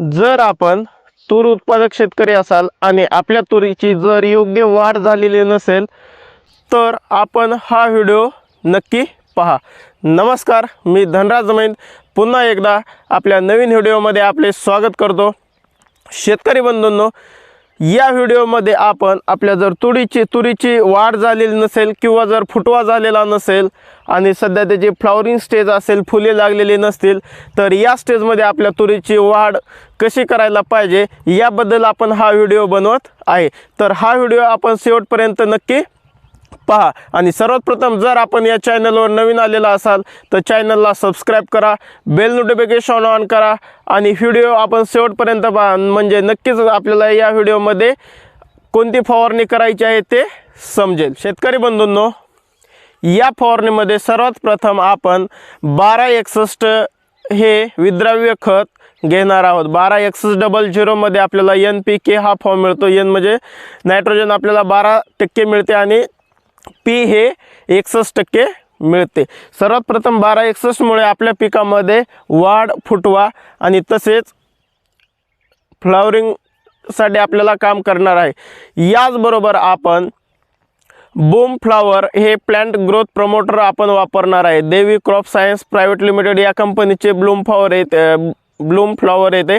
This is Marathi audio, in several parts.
जर आपण तूर उत्पादक शेतकरी असाल आणि आपल्या तुरीची जर योग्य वाढ झालेली नसेल तर आपण हा व्हिडिओ नक्की पहा. नमस्कार मी धनराज मैन. पुन्हा एकदा आपल्या नवीन व्हिडिओमध्ये आपले स्वागत करतो. शेतकरी बंधूंनो या व्हिडिओमध्ये आपण आपल्या जर तुरीची तुरीची वाढ झालेली नसेल किंवा जर फुटवा झालेला नसेल आणि सध्या त्याची फ्लॉवरिंग स्टेज असेल फुले लागलेली नसतील तर या स्टेजमध्ये आपल्या तुरीची वाढ कशी करायला पाहिजे याबद्दल आपण हा व्हिडिओ बनवत आहे. तर हा व्हिडिओ आपण शेवटपर्यंत नक्की पहा आणि सर्वात प्रथम जर आपण या चॅनलवर नवीन आलेला असाल तर चॅनलला सबस्क्राईब करा बेल नोटिफिकेशन ऑन करा आणि व्हिडिओ आपण शेवटपर्यंत पहा म्हणजे नक्कीच आपल्याला या व्हिडिओमध्ये कोणती फवारणी करायची आहे ते समजेल. शेतकरी बंधूंनो या फवारणीमध्ये सर्वात प्रथम आपण बारा एकसष्ट हे विद्राव्य खत घेणार आहोत. बारा एकसष्ट डबल झिरोमध्ये आपल्याला एन पी के हा फॉर्म मिळतो. एन म्हणजे नायट्रोजन आपल्याला बारा टक्के मिळते आणि पी हे एकसष्ट टक्के मिळते. सर्वात प्रथम बारा एकसष्टमुळे आपल्या पिकामध्ये वाढ फुटवा आणि तसेच फ्लॉवरिंगसाठी आपल्याला काम करणार आहे. याचबरोबर आपण बोम फ्लावर हे प्लांट ग्रोथ प्रमोटर आपण वापरणार आहे. देवी क्रॉप सायन्स प्रायव्हेट लिमिटेड या कंपनीचे ब्लूम फ्लॉवर येते ब्लूम फ्लॉवर येते.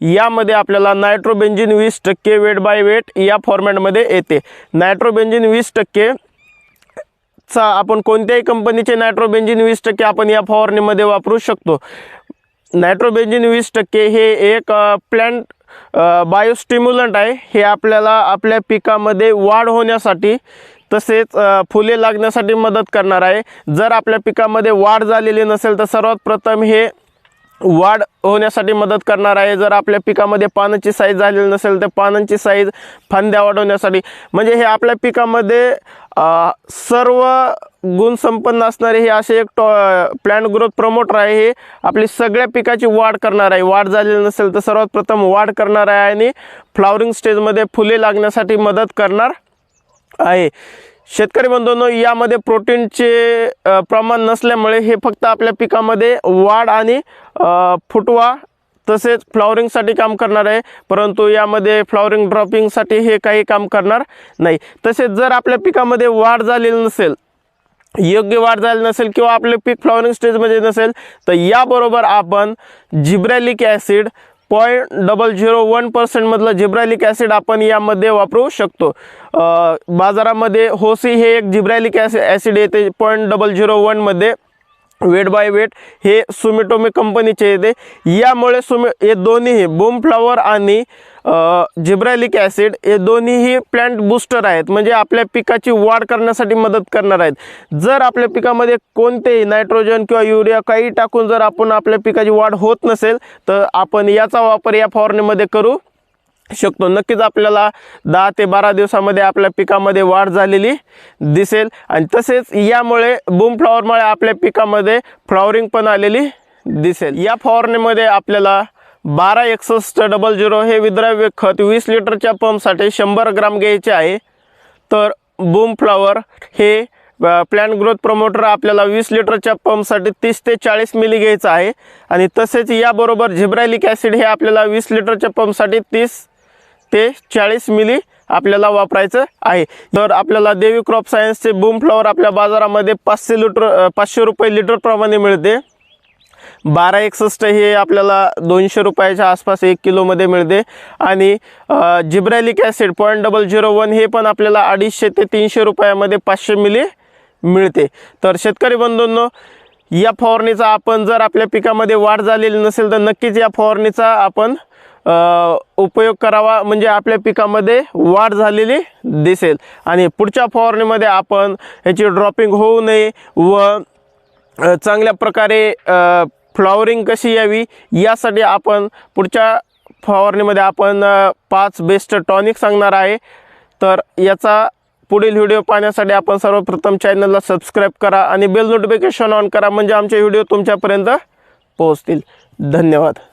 यामध्ये आपल्याला नायट्रोबेंजिन वीस टक्के वेट बाय वेट या फॉर्मॅटमध्ये येते. नायट्रोबेंजिन वीस टक्के चा आपण कोणत्याही कंपनीचे नायट्रोबेंजिन वीस टक्के आपण या फवारणीमध्ये वापरू शकतो. नायट्रोबेंजिन वीस टक्के हे एक प्लॅन्ट बायोस्टिम्युलंट आहे. हे आपल्याला आपल्या पिकामध्ये वाढ होण्यासाठी तसेच फुले लागण्यासाठी मदत करणार आहे. जर आपल्या पिकामध्ये वाढ झालेली नसेल तर सर्वात प्रथम हे वाढ होण्यासाठी मदत करणार आहे. जर आपल्या पिकामध्ये पानाची साईज झालेली नसेल तर पानांची साईज फांद्या वाढवण्यासाठी. म्हणजे हे आपल्या पिकामध्ये सर्व गुणसंपन्न असणारे हे असे एक टॉ प्लॅन्ट ग्रोथ प्रमोटर आहे हे. आपली सगळ्या पिकाची वाढ करणार आहे. वाढ झालेली नसेल तर सर्वात प्रथम वाढ करणार आहे आणि फ्लावरिंग स्टेजमध्ये फुले लागण्यासाठी मदत करणार आहे. शेतकरी बंधूंनो यामध्ये प्रोटीनचे प्रमाण नसल्यामुळे हे फक्त आपल्या पिकामध्ये वाढ आणि फुटवा तसेच फ्लॉवरिंगसाठी काम करणार आहे. परंतु यामध्ये फ्लॉवरिंग ड्रॉपिंगसाठी हे काही काम करणार नाही. तसेच जर आपल्या पिकामध्ये वाढ झालेली नसेल योग्य वाढ झाली नसेल किंवा आपले पीक फ्लॉवरिंग स्टेजमध्ये नसेल तर याबरोबर आपण gibberellic acid point double zero one पर्सेंटमधलं gibberellic acid आपण यामध्ये वापरू शकतो. बाजारामध्ये होसी हे एक जिब्रॅलिक ॲसि ॲसिड येते पॉईंट डबल झिरो वनमध्ये वेट बाय वेट हे सुमिटोमी कंपनीचे येते यामुळे सुमे हे दोन्हीही बूम फ्लॉवर आणि जिब्रॅलिक ॲसिड हे दोन्हीही प्लॅन्ट बूस्टर आहेत. म्हणजे आपल्या पिकाची वाढ करण्यासाठी मदत करणार आहेत. जर आपल्या पिकामध्ये कोणतेही नायट्रोजन किंवा युरिया काही टाकून जर आपण आपल्या पिकाची वाढ होत नसेल तर आपण याचा वापर या फवारणीमध्ये करू शकतो. नक्कीच आपल्याला दहा ते बारा दिवसामध्ये आपल्या पिकामध्ये वाढ झालेली दिसेल. आणि तसेच यामुळे बूम फ्लॉवरमुळे आपल्या पिकामध्ये फ्लॉवरिंग पण आलेली दिसेल. या फवारणीमध्ये आपल्याला बारा एकसष्ट डबल झिरो हे विद्राव्य खत वीस लिटरच्या पंपसाठी शंभर ग्राम घ्यायचे आहे. तर बूम फ्लॉवर हे प्लॅन ग्रोथ प्रमोटर आपल्याला वीस लिटरच्या पंपसाठी तीस ते चाळीस मिली घ्यायचं आहे. आणि तसेच याबरोबर झिब्रायलिक ॲसिड हे आपल्याला वीस लिटरच्या पंपसाठी तीस ते चाळीस मिली आपल्याला वापरायचं आहे. तर आपल्याला देवी क्रॉप सायन्सचे बूम फ्लॉवर आपल्या बाजारामध्ये पाचशे लिटर पाचशे रुपये लिटरप्रमाणे मिळते. बारा एकसष्ट हे आपल्याला दोनशे रुपयाच्या आसपास एक किलोमध्ये मिळते. आणि gibberellic acid point double zero one हे पण आपल्याला अडीचशे ते तीनशे रुपयामध्ये पाचशे मिली मिळते. तर शेतकरी बंधूंनो या फवारणीचा आपण जर आपल्या पिकामध्ये वाढ झालेली नसेल तर नक्कीच या फवारणीचा आपण उपयोग करावा. म्हणजे आपल्या पिकामध्ये वाढ झालेली दिसेल. आणि पुढच्या फवारणीमध्ये आपण ह्याची ड्रॉपिंग होऊ नये व चांगल्या प्रकारे फ्लॉवरिंग कशी यावी यासाठी आपण पुढच्या फवारणीमध्ये आपण पाच बेस्ट टॉनिक सांगणार आहे. तर याचा पुढील व्हिडिओ पाहण्यासाठी आपण सर्वप्रथम चॅनलला सबस्क्राईब करा आणि बेल नोटिफिकेशन ऑन करा म्हणजे आमचे व्हिडिओ तुमच्यापर्यंत पोहोचतील. धन्यवाद.